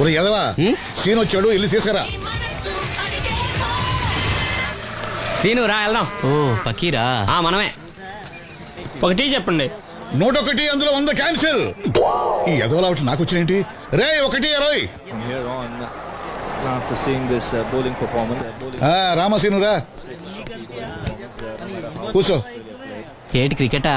ఒరే ఎదవా సీన్ వచ్చాడు వెళ్ళి తీసుకురా సీను రా వెళ్దాం. ఓ పకీరా. ఆ మనమే. ఒకటి చెప్పండి. నూట ఒకటి అందులో వంద క్యాన్సిల్. ఈ ఎదవలా ఒకటి నాకు వచ్చినేంటి? రే ఒకటి ఇరవై From here on, after seeing this bowling performance, bowling ఆ, రామసీను రా. కూర్చో. ఏటి క్రికెటా.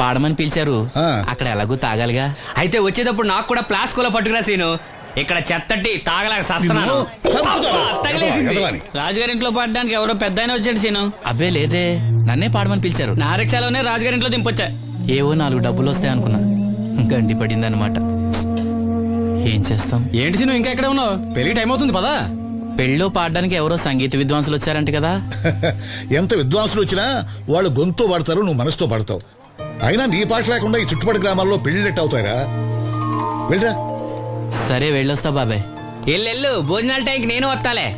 పాడమని పిలిచారు. ఆ. అక్కడ ఎలాగూ తాగాలిగా. అయితే వచ్చేటప్పుడు నాకు కూడా ప్లాస్కోలో పట్టుకురా సీను. ఇక్కడ చెత్తటి తాగలేక సస్తున్నాను. నిన్ను చంపుతాను. అబ్బా, తగిలేసింది. ఎదవా, ఎదవాని. రాజుగారింట్లో పడడానికి ఎవరో పెద్ద వచ్చాడు సీను. అబ్బే లేదే. నన్నే పాడమని పిలిచారు. నా రిక్షాలోనే రాజుగారింట్లో దింపొచ్చా. ఏవో నాలుగు డబ్బులు వస్తాయి అనుకున్నా. గండి పడిందనమాట ఏం చేస్తాం? ఏంటి సీను ఇంకా ఎక్కడ ఉన్నావు? పెళ్ళి టైం అవుతుంది పదా? పెళ్ళిలో పాడడానికి ఎవరో సంగీత విద్వాంసులు వచ్చారంట కదా. ఎంత విద్వాంసులు వచ్చినా వాళ్ళు గొంతు పడతారు నువ్వు మనసుతో పడతావు. అయినా నీ పాట లేకుండా ఈ చుట్టుపక్కల గ్రామాల్లో పెళ్ళినట్టు అవుతారా వెళ్ళరా. సరే వెళ్ళొస్తా బాబాయ్ ఎల్లెల్లు భోజనాల టైంకి నేను వస్తాలే.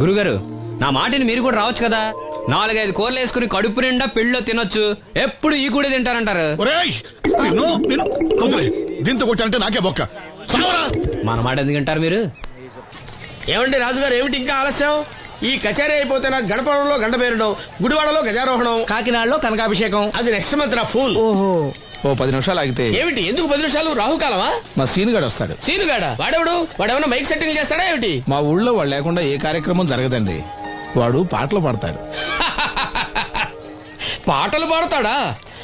గురుగారు నా మాటని మీరు కూడా రావచ్చు కదా? నాలుగైదు కూరలు వేసుకుని కడుపు నిండా పెళ్ళిలో తినొచ్చు. ఎప్పుడు ఈ కూడా తింటారంటారు? దీంతో కొట్టాలంటే నాకే బొక్క. మన మాట ఎందుకు తింటారు మీరు? ఏమండి రాజుగారు ఏమిటి ఇంకా ఆలస్యం? ఈ కచేరీ అయిపోతే నాకు గణపడంలో గండ పేరడం గుడివాడలో గజారోహణం. కాకినాడలో కనకాభిషేకం. అది నెక్స్ట్ మంత్ నా ఫూల్. ఓహో. ఓ పది నిమిషాలు ఆగితే ఏమిటి? ఎందుకు పది నిమిషాలు? రాహుకాలమా? మా సీనుగాడు వస్తాడు. సీనుగాడ? వాడెవడు? వాడేమన్నా మైక్ సెట్టింగ్ చేస్తాడా ఏమిటి? మా ఊళ్ళో వాడు లేకుండా ఏ కార్యక్రమం జరగదండి. వాడు పాటలు పాడతాడు. పాటలు పాడతాడా?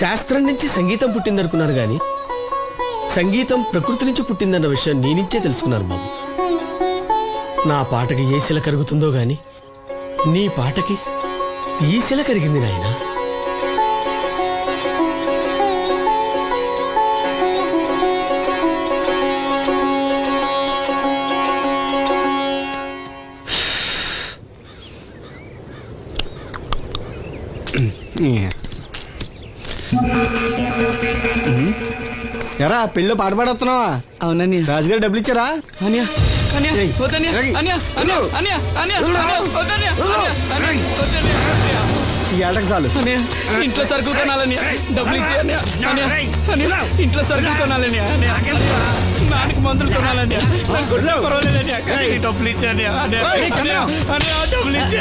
శాస్త్రం నుంచి సంగీతం పుట్టిందనుకున్నారు గాని సంగీతం ప్రకృతి నుంచి పుట్టిందన్న విషయం నేనిచ్చే తెలుసుకున్నాను బాబు. నా పాటకి ఏ శిల కరుగుతుందో గాని నీ పాటకి ఈ శిల కరిగింది నాయనా. ఎరా పెళ్ళి పాట పాడుతున్నావా అవునని రాజుగారు డబ్బులు ఇచ్చారా అన్యా వద్దన్యా వద్దన్యా వద్దన్యా ఏటకు చాలు ఇంట్లో సరుకులు కొనాలని డబ్బులు ఇచ్చి ఇంట్లో సరుకులు కొనాలని నాన్నకి మందులు కొనాలని పర్వాలేదని డబ్బులు ఇచ్చి అన్నయ్య, అన్నయ్య, అన్నయ్య, అన్నయ్య, డబ్బులు ఇచ్చి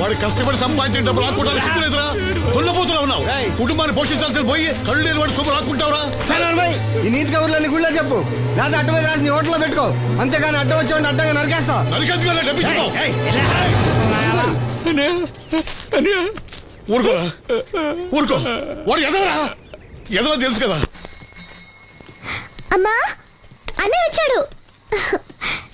వాడు కష్టపడి సంపాదించిన డబ్బులు లాక్కుంటా సిగ్గులేదురా దున్నపోతున్నా ఉన్నావు. కుటుంబాన్ని పోషించాల్సిన పోయి కళ్ళు లేని వాడు శుభ్రం లాక్కుంటావురా చరణ్ ఈ నీతి కబుర్లన్నీ గుళ్ళో చెప్పు. లేదా అడ్డ మీద రాసి నీ హోటల్లో పెట్టుకో. అంతేగాని అడ్డం వచ్చి అడ్డంగా నరికేస్తా. నరికెందుకు డబ్బించుకో అన్నయ్య, అన్నయ్య, ఊరుకోరా ఊరుకో. వాడు ఎదవరా? ఎదవ తెలుసు కదా. అమ్మా అన్నయ్య వచ్చాడు.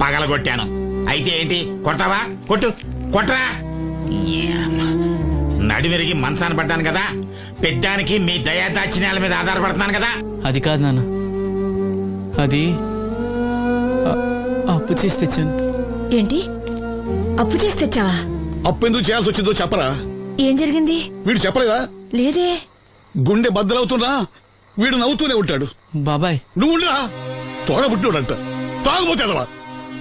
పగలగొట్టాను. అయితే ఏంటి? కొడతావా? కొట్టు. కొట్టరా ఏమ్మ. నడివిరిగి మంచాన పడ్డాను కదా. పెద్దానికి మీ దయాదాచిన్యాల మీద ఆధారపడుతున్నాను కదా. అది కాదు నాన్న. అది అప్పు చేసి తెచ్చాను. ఏంటి? అప్పు చేసి తెచ్చావా? అప్పెందుకు చేయాల్సి వచ్చిందో చెప్పరా? ఏం జరిగింది? వీడు చెప్పలేదా? లేదే. గుండె బద్దలవుతున్నా వీడు నవ్వుతూనే ఉంటాడు. బాబాయ్. నువ్వు ఉండరా. తోడబుట్టుడంట తాగుపోతేదవా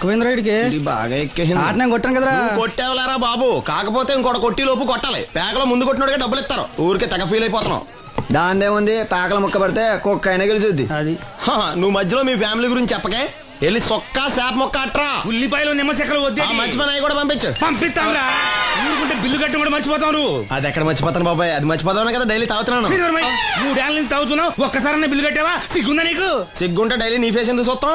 ఎక్కువైంది రైడ్కి బాగా ఎక్కేసింది. ఆట నేను కొట్టాను కదరా. కొట్టేవలేరా బాబు? కాకపోతే ఇంకోటి కొట్టి లోపు కొట్టాలి. పేకలో ముందు కొట్టినోడిగా డబ్బులు ఇస్తారు. ఊరికే తెగ ఫీల్ అయిపోతున్నావు. దాందేముంది? పేకల ముక్క పడితే కుక్క అయినా గెలిచుద్ది. అది. నువ్వు మధ్యలో మీ ఫ్యామిలీ గురించి చెప్పకే. వెళ్ళి సొక్క శాప మొక్క అట్రా. ఉల్లిపాయలు నిమ్మ చెక్కలు వద్దే. ఆ మంచి పని అవి కూడా పంపించు. పంపిస్తాంరా. ఊరుకుంటే బిల్లు కట్టడం కూడా మర్చిపోతావు నువ్వు అది ఎక్కడ మర్చిపోతాను బాబాయ్? అది మర్చిపోతాను కదా డైలీ తాగుతున్నాను. శ్రీధర్మయ్య, మూడేళ్ళ నుంచి తాగుతున్నావు. ఒక్కసారన్నా బిల్లు కట్టావా? సిగ్గుందా నీకు? సిగ్గుంటే డైలీ నీ ఫేస్ ఎందుకు చూస్తాం!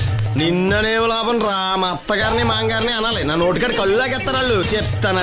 నిన్ననే లాభం రా? మా అత్తగారిని మాంగారిని అనాలి. నా నోటికాడ కళ్ళు లాగేస్తారు వాళ్ళు. చెప్తాను.